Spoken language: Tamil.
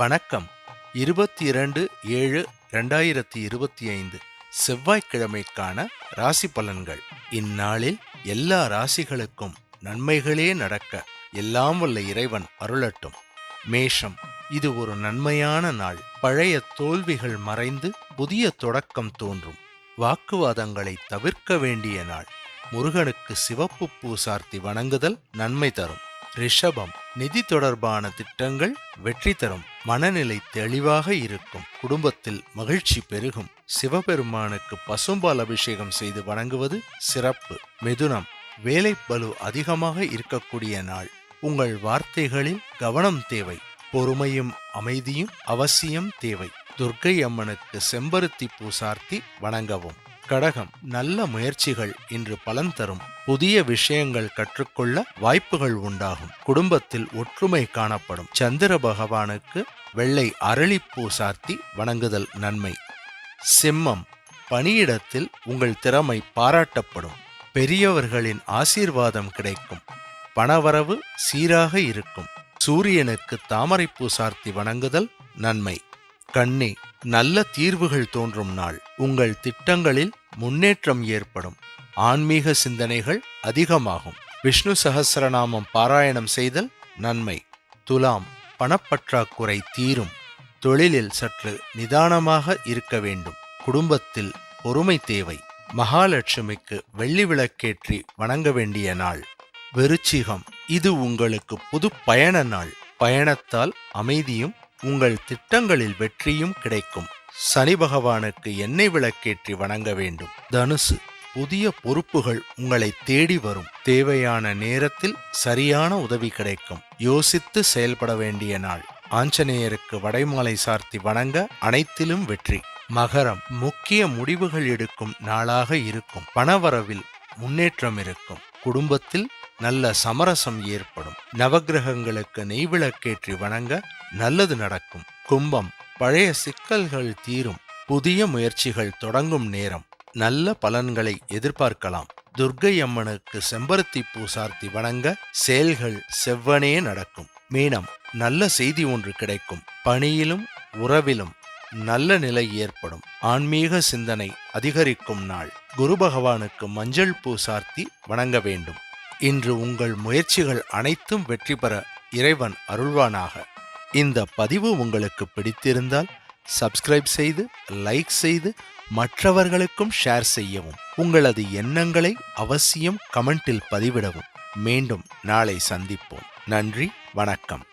வணக்கம். இருபத்தி இரண்டு ஏழு ரெண்டாயிரத்தி இருபத்தி ஐந்து செவ்வாய்க்கிழமைக்கான ராசி பலன்கள். இந்நாளில் எல்லா ராசிகளுக்கும் நன்மைகளே நடக்க எல்லாம் வல்ல இறைவன் அருளட்டும். மேஷம் இது ஒரு நன்மையான நாள். பழைய தோல்விகள் மறைந்து புதிய தொடக்கம் தோன்றும். வாக்குவாதங்களை தவிர்க்க வேண்டிய நாள். முருகனுக்கு சிவப்பு பூ சார்த்தி வணங்குதல் நன்மை தரும். ரிஷபம் நிதி தொடர்பான திட்டங்கள் வெற்றி தரும். மனநிலை தெளிவாக இருக்கும். குடும்பத்தில் மகிழ்ச்சி பெருகும். சிவபெருமானுக்கு பசும்பால் அபிஷேகம் செய்து வணங்குவது சிறப்பு. மிதுனம். வேலை பலு அதிகமாக இருக்கக்கூடிய நாள். உங்கள் வார்த்தைகளில் கவனம் தேவை. பொறுமையும் அமைதியும் அவசியம் தேவை. துர்க்கை அம்மனுக்கு செம்பருத்தி பூ சார்த்தி வணங்கவும். கடகம் நல்ல முயற்சிகள் இன்று பலன் தரும். புதிய விஷயங்கள் கற்றுக்கொள்ள வாய்ப்புகள் உண்டாகும். குடும்பத்தில் ஒற்றுமை காணப்படும். சந்திர பகவானுக்கு வெள்ளை அரளிப்பூ சார்த்தி வணங்குதல் நன்மை. சிம்மம் பணியிடத்தில் உங்கள் திறமை பாராட்டப்படும். பெரியவர்களின் ஆசீர்வாதம் கிடைக்கும். பணவரவு சீராக இருக்கும். சூரியனுக்கு தாமரைப்பூ சார்த்தி வணங்குதல் நன்மை. கண்ணி நல்ல தீர்வுகள் தோன்றும் நாள். உங்கள் திட்டங்களில் முன்னேற்றம் ஏற்படும். ஆன்மீக சிந்தனைகள் அதிகமாகும். விஷ்ணு சகசரநாமம் பாராயணம் செய்தல் நன்மை. துலாம் பணப்பற்றாக்குறை தீரும். தொழிலில் சற்று நிதானமாக இருக்க வேண்டும். குடும்பத்தில் பொறுமை தேவை. மகாலட்சுமிக்கு வெள்ளி விளக்கேற்றி வணங்க வேண்டிய நாள். வெருச்சிகம் இது உங்களுக்கு புது பயண நாள். பயணத்தால் அமைதியும் உங்கள் திட்டங்களில் வெற்றியும் கிடைக்கும். சனி பகவானுக்கு எண்ணெய் விளக்கேற்றி வணங்க வேண்டும். தனுசு புதிய பொறுப்புகள் உங்களை தேடி வரும். தேவையான நேரத்தில் சரியான உதவி கிடைக்கும். யோசித்து செயல்பட வேண்டிய நாள். ஆஞ்சநேயருக்கு வடைமாலை சார்த்தி வணங்க அனைத்திலும் வெற்றி. மகரம் முக்கிய முடிவுகள் எடுக்கும் நாளாக இருக்கும். பணவரவில் முன்னேற்றம் இருக்கும். குடும்பத்தில் நல்ல சமரசம் ஏற்படும். நவகிரகங்களுக்கு நெய்விளக்கேற்றி வணங்க நல்லது நடக்கும். கும்பம் பழைய சிக்கல்கள் தீரும். புதிய முயற்சிகள் தொடங்கும் நேரம். நல்ல பலன்களை எதிர்பார்க்கலாம். துர்கை அம்மனுக்கு செம்பருத்தி பூ சார்த்தி வணங்க செயல்கள் செவ்வனே நடக்கும். மீனம் நல்ல செய்தி ஒன்று கிடைக்கும். பணியிலும் உறவிலும் நல்ல நிலை ஏற்படும். ஆன்மீக சிந்தனை அதிகரிக்கும் நாள். குரு பகவானுக்கு மஞ்சள் பூ சார்த்தி வணங்க வேண்டும். இன்று உங்கள் முயற்சிகள் அனைத்தும் வெற்றி பெற இறைவன் அருள்வானாக. இந்த பதிவு உங்களுக்கு பிடித்திருந்தால் சப்ஸ்கிரைப் செய்து லைக் செய்து மற்றவர்களுக்கும் ஷேர் செய்யவும். உங்களது எண்ணங்களை அவசியம் கமெண்டில் பதிவிடவும். மீண்டும் நாளை சந்திப்போம். நன்றி வணக்கம்.